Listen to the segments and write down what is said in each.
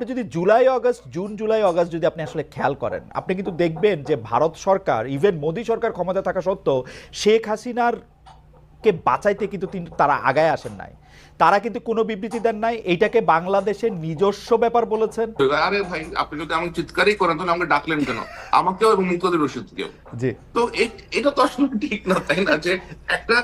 আপনি যদি July August, June, July August যদি আপনি আসলে খেয়াল করেন, আপনি কিন্তু দেখবেন যে ভারত সরকার ইভেন মোদী সরকার ক্ষমতা থাকা সত্ত্বেও শেখ হাসিনার কে বাঁচাইতে কিন্তু তিনি- তারা আগায় আসেন নাই। তারা কিন্তু কোনো বিবৃতি দেন নাই। এইটাকে বাংলাদেশের নিজস্ব ব্যাপার বলেছেন। আরে ভাই আপনি যদি আমাকে চিৎকারই করেন তাহলে আমাকে ডাকলেন কেন? আমাকেও এবং মুক্তদের রশিদকেও জি। তো এটা তো আসলে ঠিক না তাই না? যে একটা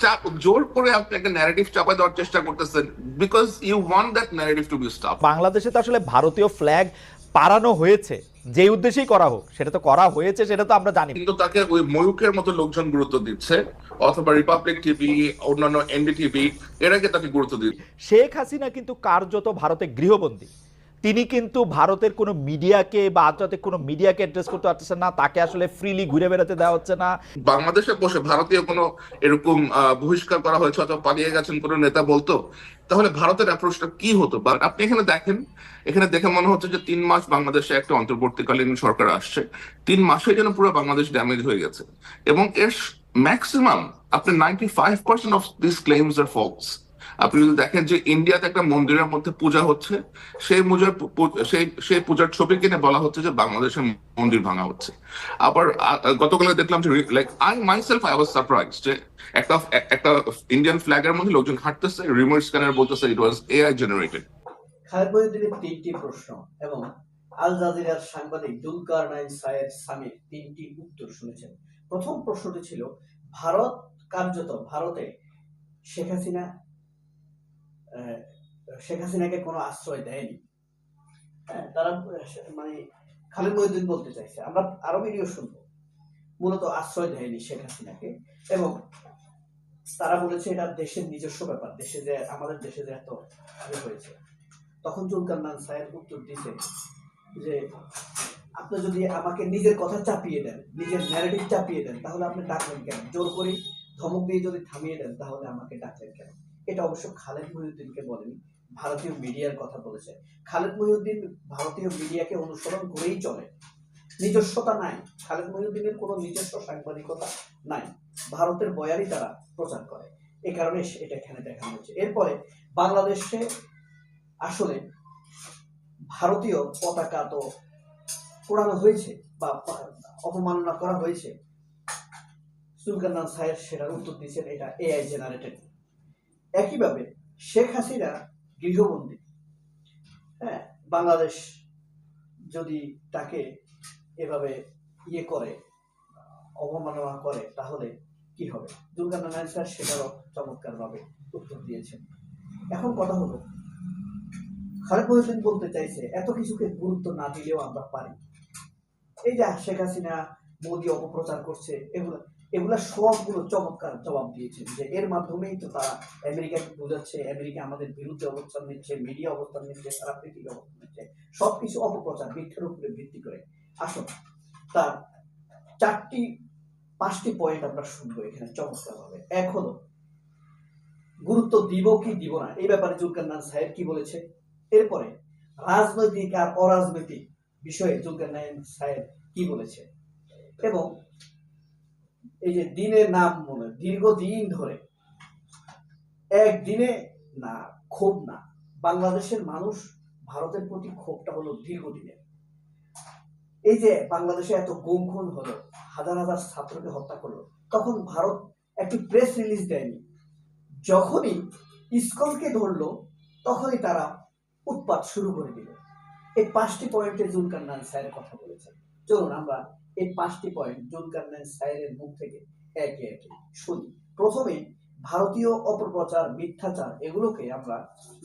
চাপ জোর করে আপনি একটা ন্যারেটিভ চাপা দেওয়ার চেষ্টা করতেছেন because you want that narrative to be stop বাংলাদেশে তো আসলে ভারতীয় ফ্ল্যাগ পারানো হয়েছে। যে উদ্দেশ্যেই করা হোক সেটা তো করা হয়েছে সেটা তো আমরা জানি। কিন্তু তাকে ওই ময়ূকের মতো লোকজন গুরুত্ব দিচ্ছে। অথবা রিপাবলিক টিভি অন্যান্য এনডিটিভি এরাকে তাকে গুরুত্ব দিচ্ছে শেখ হাসিনা কিন্তু কার্যত ভারতে গৃহবন্দী। তিনি কিন্তু ভারতের কোনো মিডিয়াকে বা আন্তর্জাতিক কোনো মিডিয়াকে অ্যাড্রেস করতে পারতেছেন না তাকে আসলে ফ্রিলি ঘুরে বেড়াতে দেওয়া হচ্ছে না। বাংলাদেশে বসে ভারতীয় কোনো এরকম বহিষ্কার করা হয়েছে অথবা পালিয়ে গেছেন কোনো নেতা বলতো তাহলে ভারতের অ্যাপ্রোচটা কি হতো? বা আপনি এখানে দেখেন এখানে দেখে মনে হচ্ছে যে তিন মাস বাংলাদেশে একটা অন্তর্বর্তীকালীন সরকার আসছে। তিন মাসে যেন পুরো বাংলাদেশ ড্যামেজ হয়ে গেছে। এবং এর ম্যাক্সিমাম আপনি ninety five percent of this claims are false আপনি যদি দেখেন যে ইন্ডিয়াতে একটা মন্দিরের মধ্যে পূজা হচ্ছে, সেই পূজার সেই সেই পূজার ছবি কিনে বলা হচ্ছে যে বাংলাদেশের মন্দির ভাঙা হচ্ছে। আবার গতকালে দেখলাম যে like I myself I was surprise যে একটা একটা ইন্ডিয়ান ফ্ল্যাগের মধ্যে লোকজন হাঁটতেছে রিমোট স্ক্যানার বলতেছে it was AI generated Khaled তিনটি প্রশ্ন এবং আল জাজিরার সাংবাদিক জুলকার নাইন সায়ের স্বামীর তিনটি উত্তর শুনেছেন। প্রথম প্রশ্নটি ছিল ভারত কার্যত ভারতে শেখ হাসিনা শেখ হাসিনাকে কোনো আশ্রয় দেয়নি। হ্যাঁ, তারা মানে খালেদ মহিউদ্দিন বলতে চাইছে আমরা আরও ভিডিও শুনব। মূলত আশ্রয় দেয়নি শেখ হাসিনাকে এবং তারা বলেছে এটা দেশের নিজস্ব ব্যাপার দেশে যে আমাদের দেশে যে এত হয়েছে। তখন জুলকারনান সাহেব উত্তর দিছে যে আপনি যদি আমাকে নিজের কথা চাপিয়ে দেন, নিজের ন্যারেটিভ চাপিয়ে দেন, তাহলে আপনি ডাকলেন কেন? জোর করে ধমক দিয়ে যদি থামিয়ে দেন, তাহলে আমাকে ডাকলেন কেন? এটা অবশ্য খালেদ মহিউদ্দিনকে বলেনি, ভারতীয় মিডিয়ার কথা বলেছে। খালেদ মহিউদ্দিন ভারতীয় মিডিয়াকে অনুসরণ করেই চলে। নিজস্বতা নাই। খালেদ মহিউদ্দিনের কোনো নিজস্ব সাংবাদিকতা নাই। ভারতের বয়ারই তারা প্রচার করে। এই কারণে এটা এখানে দেখানো হয়েছে। এরপরে বাংলাদেশে আসলে ভারতীয় পতাকা তো পোড়ানো হয়েছে বা অপমাননা করা হয়েছে। সুলকান্নান সাহেব সেটার উত্তর দিয়েছেন, এটা এআই জেনারেটেড একইভাবে শেখ হাসিনা গৃহবন্দী। হ্যাঁ বাংলাদেশ যদি তাকে এভাবে ইয়ে করে, অবমাননা করে, তাহলে কি হবে? দুর্গান্না নাইন স্যার সেটারও চমৎকারভাবে উত্তর দিয়েছেন। এখন কথা হলো খালেদ মহিউদ্দিন বলতে চাইছে, এত কিছুকে গুরুত্ব না দিলেও আমরা পারি। এই যে শেখ হাসিনা, মোদী অপপ্রচার করছে, এগুলো, এগুলা সবগুলো চমৎকার জবাব দিয়েছেন যে এর মাধ্যমেই তো তারা আমেরিকাকে বোঝাচ্ছে, আমেরিকা আমাদের বিরুদ্ধে অবস্থান নিচ্ছে, মিডিয়া অবস্থান নিচ্ছে সারা পৃথিবী অবস্থান নিচ্ছে, সবকিছু অপপ্রচার, মিথ্যার উপরে ভিত্তি করে। আসুন, তার চারটি, পাঁচটি পয়েন্ট আমরা শুনব এখানে চমৎকার হবে এক হলো, গুরুত্ব দিব কি দিব না, এই ব্যাপারে জুলকান্নান সাহেব কি বলেছে? এরপরে, রাজনৈতিক আর অরাজনৈতিক বিষয়ে জুলকান্নান সাহেব কি বলেছে এবং এই যে দিনের নাম মনে, দীর্ঘদিন ধরে, একদিনে না, ক্ষোভ না, বাংলাদেশের মানুষ ভারতের প্রতি ক্ষোভটা হলো দীর্ঘদিনের। এই যে বাংলাদেশে এত গুম খুন হলো, হাজার হাজার ছাত্রকে হত্যা করল, তখন ভারত একটি প্রেস রিলিজ দেয়নি। যখনই ইসকনকে ধরলো, তখনই তারা উৎপাত শুরু করে দিল। এই পাঁচটি পয়েন্টে জুলকান্নান স্যারের কথা বলেছেন। চলুন আমরা এই পাঁচটি পয়েন্ট জুলকান্নান স্যারের মুখ থেকে একে একে শুনি। প্রথমে ভারতীয় অপপ্রচার মিথ্যাচার এগুলোকে আমরা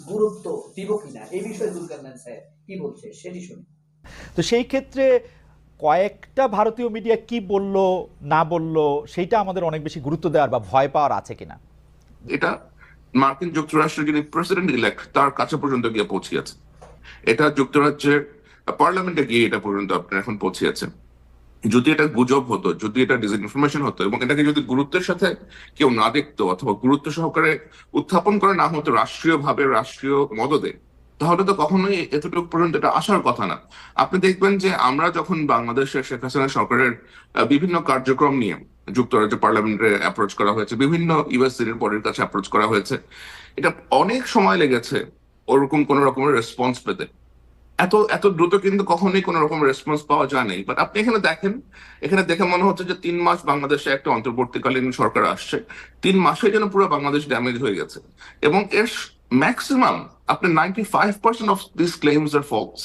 গুরুত্ব দিব কিনা? এই বিষয়ে জুলকান্নান স্যার কি বলছে সেটি শুনি। তো সেই ক্ষেত্রে কয়েকটা ভারতীয় মিডিয়া কি বলল না বলল সেইটা আমাদের অনেক বেশি গুরুত্ব দেওয়ার বা ভয় পাওয়ার আছে কিনা? এটা মার্কিন যুক্তরাষ্ট্রের যিনি প্রেসিডেন্ট ইলেক্ট তার কাছে পর্যন্ত গিয়ে পৌঁছিয়েছে এটা যুক্তরাজ্যের, পার্লামেন্টে গিয়ে এটা পর্যন্ত আপনার এখন পৌঁছিয়েছে। যদি এটা গুজব হতো, যদি এটা ডিসইনফরমেশন হতো, এবং এটাকে যদি গুরুত্বের সাথে কেউ না দেখতো অথবা গুরুত্ব সহকারে উত্থাপন করা না হতো রাষ্ট্রীয় ভাবে রাষ্ট্রীয় মদদে, তাহলে তো কখনোই এতটুকু পর্যন্ত এটা আসার কথা না। আপনি দেখবেন যে আমরা যখন বাংলাদেশের শেখ হাসিনা সরকারের বিভিন্ন কার্যক্রম নিয়ে যুক্তরাজ্য পার্লামেন্টে অ্যাপ্রোচ করা হয়েছে, বিভিন্ন ইউএস ইউএসসির বডির কাছে অ্যাপ্রোচ করা হয়েছে, এটা অনেক সময় লেগেছে ওরকম কোন রকমের রেসপন্স পেতে। এত এত দ্রুত কিন্তু কখনোই কোনো রকম রেসপন্স পাওয়া যায় নাই। বাট আপনি এখানে দেখেন, এখানে দেখে মনে হচ্ছে যে তিন মাস বাংলাদেশে একটা অন্তর্বর্তীকালীন সরকার আসছে। তিন মাসে যেন পুরো বাংলাদেশ ড্যামেজ হয়ে গেছে। এবং এর ম্যাক্সিমাম আপনি ninety five percent of this claims are false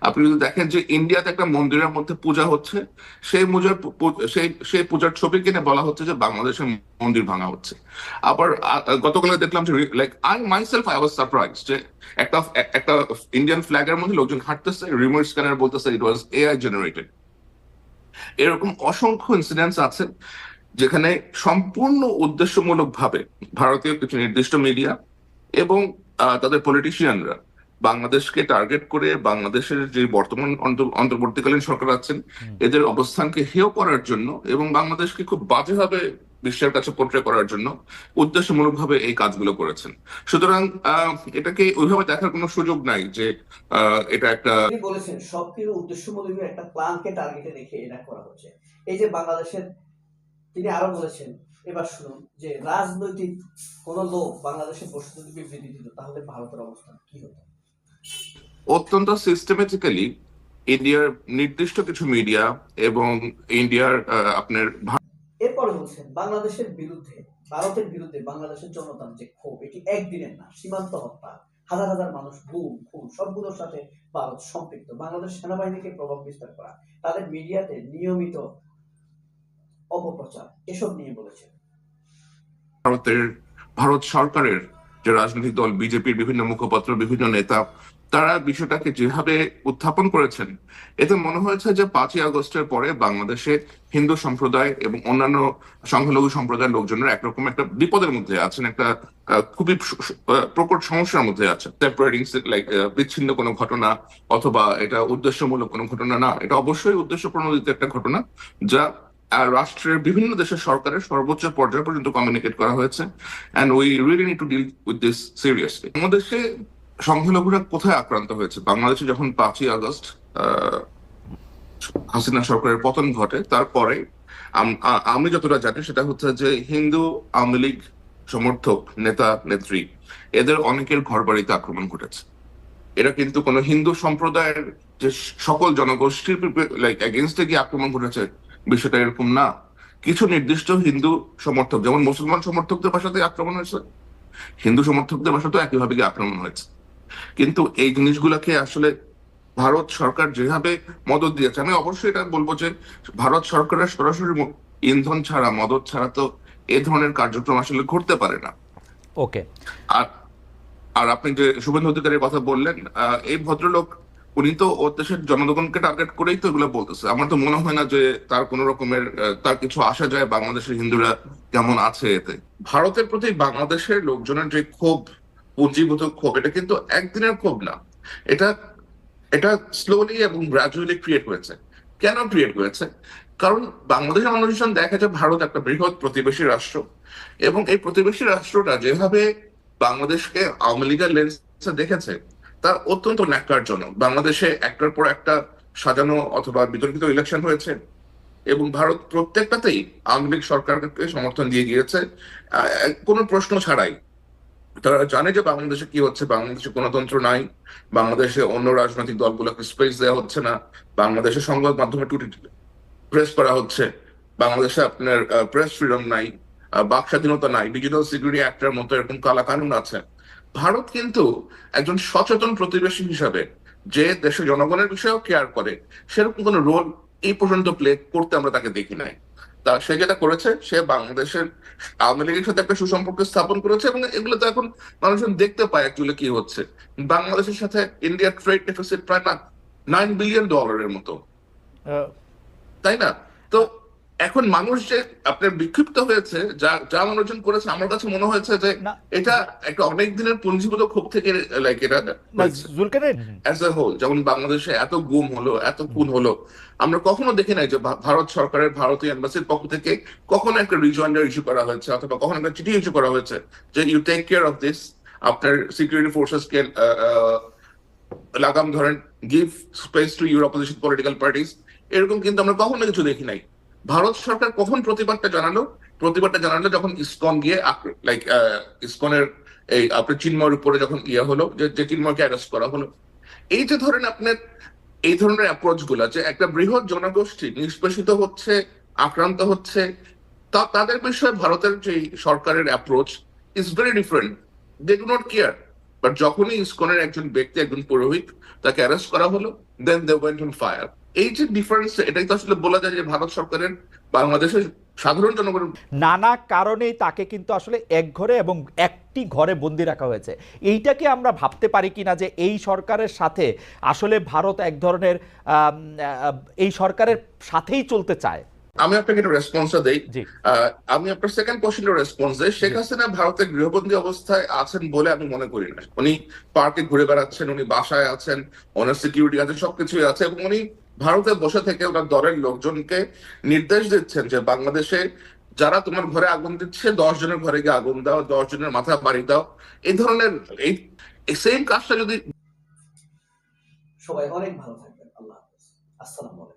আপনি যদি দেখেন যে ইন্ডিয়াতে একটা মন্দিরের মধ্যে পূজা হচ্ছে, সেই পূজার সেই সেই পূজার ছবি কিনে বলা হচ্ছে যে বাংলাদেশের মন্দির ভাঙা হচ্ছে। আবার গতকালে দেখলাম যে like I myself I was surprise যে একটা একটা ইন্ডিয়ান ফ্ল্যাগের মধ্যে লোকজন হাঁটতেছে রিমোট স্ক্যানার বলতেছে ইট ওয়াজ এআই জেনারেটেড এরকম অসংখ্য ইনসিডেন্টস আছে যেখানে সম্পূর্ণ উদ্দেশ্যমূলক ভাবে ভারতীয় কিছু নির্দিষ্ট মিডিয়া এবং তাদের পলিটিশিয়ানরা বাংলাদেশকে টার্গেট করে বাংলাদেশের যে বর্তমান অন্ত- অন্তর্বর্তীকালীন সরকার আছেন এদের অবস্থানকে হেয় করার জন্য এবং বাংলাদেশকে খুব বাজেভাবে বিশ্বের কাছে পোট্রে করার জন্য উদ্দেশ্যমূলকভাবে এই কাজগুলো করেছেন। সুতরাং আহ, এটাকে ওইভাবে দেখার কোনো সুযোগ নাই যে এটা একটা বলেছেন সবকিছু উদ্দেশ্যমূলক একটা প্ল্যানকে টার্গেটে রেখে এটা করা হচ্ছে। এই যে বাংলাদেশের তিনি আরও বলেছেন এবার শুনুন যে রাজনৈতিক কোন লোক বাংলাদেশে বসে যদি বিবৃতি দিত তাহলে ভারতের অবস্থান কি হতো? অত্যন্ত সিস্টেমেটিক্যালি ইন্ডিয়ার নির্দিষ্ট কিছু মিডিয়া এবং ইন্ডিয়ার আপনার এরপরে বলছেন বাংলাদেশের বিরুদ্ধে ভারতের বিরুদ্ধে বাংলাদেশের জনতার যে ক্ষোভ এটি একদিনের না সীমান্ত হত্যা হাজার হাজার মানুষ গুম খুন সবগুলোর সাথে ভারত সম্পৃক্ত। বাংলাদেশ সেনাবাহিনীকে প্রভাব বিস্তার করা তাদের মিডিয়াতে নিয়মিত অপপ্রচার এসব নিয়ে বলেছেন। ভারতের ভারত সরকারের যে রাজনৈতিক দল বিজেপির বিভিন্ন মুখপাত্র বিভিন্ন নেতা তারা বিষয়টাকে যেভাবে উত্থাপন করেছেন, এতে মনে হয়েছে যে পাঁচই আগস্টের পরে বাংলাদেশে হিন্দু সম্প্রদায় এবং অন্যান্য সংখ্যালঘু সম্প্রদায়ের লোকজনের একরকম একটা বিপদের মধ্যে আছেন, একটা খুবই প্রকট সমস্যার মধ্যে আছেন। সেপারেটিং লাইক বিচ্ছিন্ন কোনো ঘটনা অথবা এটা উদ্দেশ্যমূলক কোনো ঘটনা না, এটা অবশ্যই উদ্দেশ্য প্রণোদিত একটা ঘটনা যা রাষ্ট্রের বিভিন্ন দেশের সরকারের সর্বোচ্চ পর্যায় পর্যন্ত কমিউনিকেট করা হয়েছে। And we really need to deal with this seriously বাংলাদেশে সংখ্যালঘুরা কোথায় আক্রান্ত হয়েছে? বাংলাদেশে যখন পাঁচই আগস্ট হাসিনা সরকারের পতন ঘটে, তারপরে আমি যতটা জানি সেটা হচ্ছে যে হিন্দু আওয়ামী লীগ সমর্থক, নেতা, নেত্রী, এদের অনেকের ঘর বাড়িতে আক্রমণ ঘটেছে। এরা কিন্তু কোনো হিন্দু সম্প্রদায়ের যে সকল জনগোষ্ঠীর লাইক এগেনস্টে গিয়ে আক্রমণ ঘটেছে, বিষয়টা এরকম না। কিছু নির্দিষ্ট হিন্দু সমর্থক, যেমন মুসলমান সমর্থকদের বাসাতে আক্রমণ হয়েছে, হিন্দু সমর্থকদের বাসাতেও একইভাবে গিয়ে আক্রমণ হয়েছে। কিন্তু এই জিনিসগুলোকে আসলে ভারত সরকার যেভাবে মদত দিয়েছে আমি অবশ্যই এটা বলব যে ভারত সরকারের সরাসরি ইন্ধন ছাড়া মদত ছাড়া তো এ ধরনের কার্যক্রম আসলে ঘটতে পারে না। ওকে। আর আর আপনি যে শুভেন্দু অধিকারীর কথা বললেন আহ, এই ভদ্রলোক উনি তো ও দেশের জনগণকে টার্গেট করেই তো এগুলো বলতেছে। আমার তো মনে হয় না যে তার কোন রকমের তার কিছু আসা যায় বাংলাদেশের হিন্দুরা কেমন আছে এতে। ভারতের প্রতি বাংলাদেশের লোকজনের যে ক্ষোভ পুঞ্জীভূত ক্ষোভ, এটা কিন্তু একদিনের ক্ষোভ না। এটা এটা স্লোলি এবং গ্রাজুয়ালি ক্রিয়েট হয়েছে। কেন ক্রিয়েট হয়েছে? কারণ বাংলাদেশের মানুষজন দেখা যায় ভারত একটা বৃহৎ প্রতিবেশী রাষ্ট্র এবং এই প্রতিবেশী রাষ্ট্রটা যেভাবে বাংলাদেশকে আওয়ামী লীগের লেন্সে দেখেছে তা অত্যন্ত ন্যাক্কারজনক। বাংলাদেশে একটার পর একটা সাজানো অথবা বিতর্কিত ইলেকশন হয়েছে এবং ভারত প্রত্যেকটাতেই আওয়ামী লীগ সরকারকে সমর্থন দিয়ে গিয়েছে। কোনো প্রশ্ন ছাড়াই। তারা জানে যে বাংলাদেশে কি হচ্ছে, বাংলাদেশে গণতন্ত্র নাই, বাংলাদেশে অন্য রাজনৈতিক দলগুলোকে স্পেস দেওয়া হচ্ছে না, বাংলাদেশে সংবাদ মাধ্যমে টুটি প্রেস করা হচ্ছে, বাংলাদেশে আপনার প্রেস ফ্রিডম নাই বাক স্বাধীনতা নাই ডিজিটাল সিকিউরিটি অ্যাক্টের মতো এরকম কালা কানুন আছে। ভারত কিন্তু একজন সচেতন প্রতিবেশী হিসাবে যে দেশের জনগণের বিষয়েও কেয়ার করে, সেরকম কোনো রোল এই পর্যন্ত প্লে করতে আমরা তাকে দেখি নাই। তা সে যেটা করেছে সে বাংলাদেশের আওয়ামী লীগের সাথে একটা সুসম্পর্ক স্থাপন করেছে এবং এগুলো তো এখন মানুষজন দেখতে পায় অ্যাকচুয়ালি কি হচ্ছে। বাংলাদেশের সাথে ইন্ডিয়ার ট্রেড ডেফিসিট প্রায় নাইন বিলিয়ন ডলারের মতো। তাই না? তো এখন মানুষ যে আপনার বিক্ষিপ্ত হয়েছে যা যা মানুষজন করেছে আমার কাছে মনে হয়েছে যে এটা একটা অনেক দিনের পুঞ্জীভূত ক্ষোভ থেকে লাইক এটা অ্যাজ এ হোল যেমন বাংলাদেশে এত গুম হলো এত খুন হলো আমরা কখনো দেখি নাই যে ভারত সরকারের ভারতীয় এম্বাসির পক্ষ থেকে কখনো একটা রিজয়েন্ডার ইস্যু করা হয়েছে অথবা কখনো একটা চিঠি ইস্যু করা হয়েছে যে you take care of this আপনার সিকিউরিটি ফোর্সেস কে লাগাম ধরেন give space to your opposition political parties এরকম কিন্তু আমরা কখনো কিছু দেখি নাই। ভারত সরকার কখন প্রতিবাদটা জানালো? প্রতিবাদটা জানালো যখন ইসকন গিয়ে লাইক ইসকনের এই আপনার চিন্ময়ের উপরে যখন ইয়ে হলো, যে চিন্ময়কে অ্যারেস্ট করা হলো। এই যে ধরেন আপনার, এই ধরনের অ্যাপ্রোচগুলা, যে একটা বৃহৎ জনগোষ্ঠী নিষ্পেষিত হচ্ছে, আক্রান্ত হচ্ছে, তা, তাদের বিষয়ে ভারতের যে সরকারের approach is very different they do not care but যখনই ইসকনের একজন ব্যক্তি, একজন পুরোহিত, তাকে অ্যারেস্ট করা হলো then they went on fire এই যে ডিফারেন্স এটাই তো আসলে বলা যায় যে ভারত সরকারের বাংলাদেশের সাধারণ জনগণের নানা কারণেই তাকে কিন্তু আসলে এক ঘরে এবং একটি ঘরে বন্দি রাখা হয়েছে। এইটাকে আমরা ভাবতে পারি কিনা যে এই সরকারের সাথে আসলে ভারত এক ধরনের এই সরকারের সাথেই চলতে চায়? আমি আপনাকে একটা রেসপন্সটা দেই। আমি আপনার সেকেন্ড কোশ্চেনের রেসপন্স দেই। শেখ হাসিনা ভারতের গৃহবন্দী অবস্থায় আছেন বলে আমি মনে করি না। উনি পার্কে ঘুরে বেড়াচ্ছেন উনি বাসায় আছেন ওনার সিকিউরিটি আছে সবকিছুই আছে এবং উনি ভারতে বসে থেকে ওনার দলের লোকজনকে নির্দেশ দিচ্ছেন যে বাংলাদেশে যারা তোমার ঘরে আগুন দিচ্ছে, দশ জনের ঘরে গিয়ে আগুন দাও, দশ জনের মাথা বাড়ি দাও। এই ধরনের এই সেম কাজটা যদি সবাই অনেক ভালো থাকবেন। আল্লাহ হাফেজ। আসসালাম